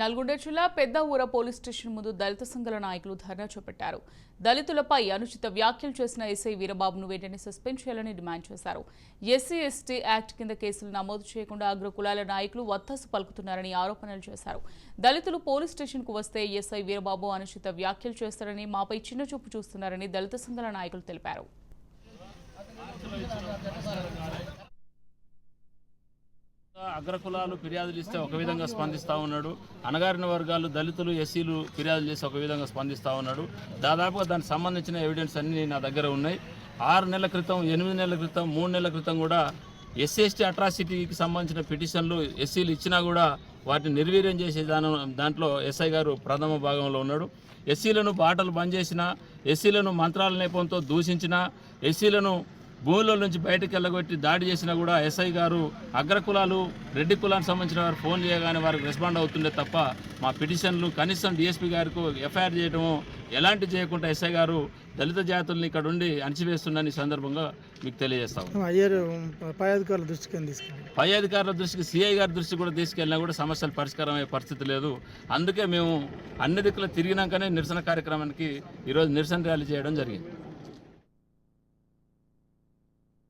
నల్గొండ జిల్లా పెద్ద ఊర పోలీస్ స్టేషన్ ముందు దళిత సంఘాల నాయకులు ధర్నా చేపట్టారు. దళితులపై అనుచిత వ్యాఖ్యలు చేసిన ఎస్ఐ వీరబాబును వెంటనే సస్పెండ్ చేయాలని డిమాండ్ చేశారు. ఎస్సీ ఎస్టీ యాక్ట్ కింద కేసులు నమోదు చేయకుండా అగ్ర కులాల నాయకులు వత్తాసు పలుకుతున్నారని ఆరోపణలు చేశారు. దళితులు పోలీస్ స్టేషన్కు వస్తే ఎస్ఐ వీరబాబు అనుచిత వ్యాఖ్యలు చేస్తారని మాపై చిన్న చూపు చూస్తున్నారని దళిత సంఘాల నాయకులు తెలిపారు. అగ్రకులాలు ఫిర్యాదులు ఇస్తే ఒక విధంగా స్పందిస్తూ ఉన్నాడు. అణగారిన వర్గాలు దళితులు ఎస్సీలు ఫిర్యాదులు చేసి ఒక విధంగా స్పందిస్తూ ఉన్నాడు. దాదాపుగా దానికి సంబంధించిన ఎవిడెన్స్ అన్నీ నా దగ్గర ఉన్నాయి. ఆరు నెలల క్రితం ఎనిమిది నెలల క్రితం మూడు నెలల క్రితం కూడా ఎస్సీఎస్టీ అట్రాసిటీకి సంబంధించిన పిటిషన్లు ఎస్సీలు ఇచ్చినా కూడా వాటిని నిర్వీర్యం చేసే దాని దాంట్లో ఎస్ఐ గారు ప్రథమ భాగంలో ఉన్నాడు. ఎస్సీలను బాటలు బంద్ చేసిన ఎస్సీలను మంత్రాల నేపంతో దూషించిన ఎస్సీలను భూముల నుంచి బయటకు వెళ్ళగొట్టి దాడి చేసినా కూడా ఎస్ఐ గారు అగ్రకులాలు రెడ్డి కులానికి సంబంధించిన వారు ఫోన్ చేయగానే వారికి రెస్పాండ్ అవుతుండే తప్ప మా పిటిషన్లు కనీసం డిఎస్పీ గారికి ఎఫ్ఐఆర్ చేయడము ఎలాంటి చేయకుండా ఎస్ఐ గారు దళిత జాతుల్ని ఇక్కడ ఉండి అణచివేస్తుందని ఈ సందర్భంగా మీకు తెలియజేస్తాం పై అధికారుల దృష్టికి పై అధికారుల దృష్టికి సిఐ గారి దృష్టికి కూడా తీసుకెళ్ళినా కూడా సమస్యలు పరిష్కారం అయ్యే పరిస్థితి లేదు. అందుకే మేము అన్ని దిక్కులు తిరిగినాకనే నిరసన కార్యక్రమానికి ఈరోజు నిరసన ర్యాలీ చేయడం జరిగింది.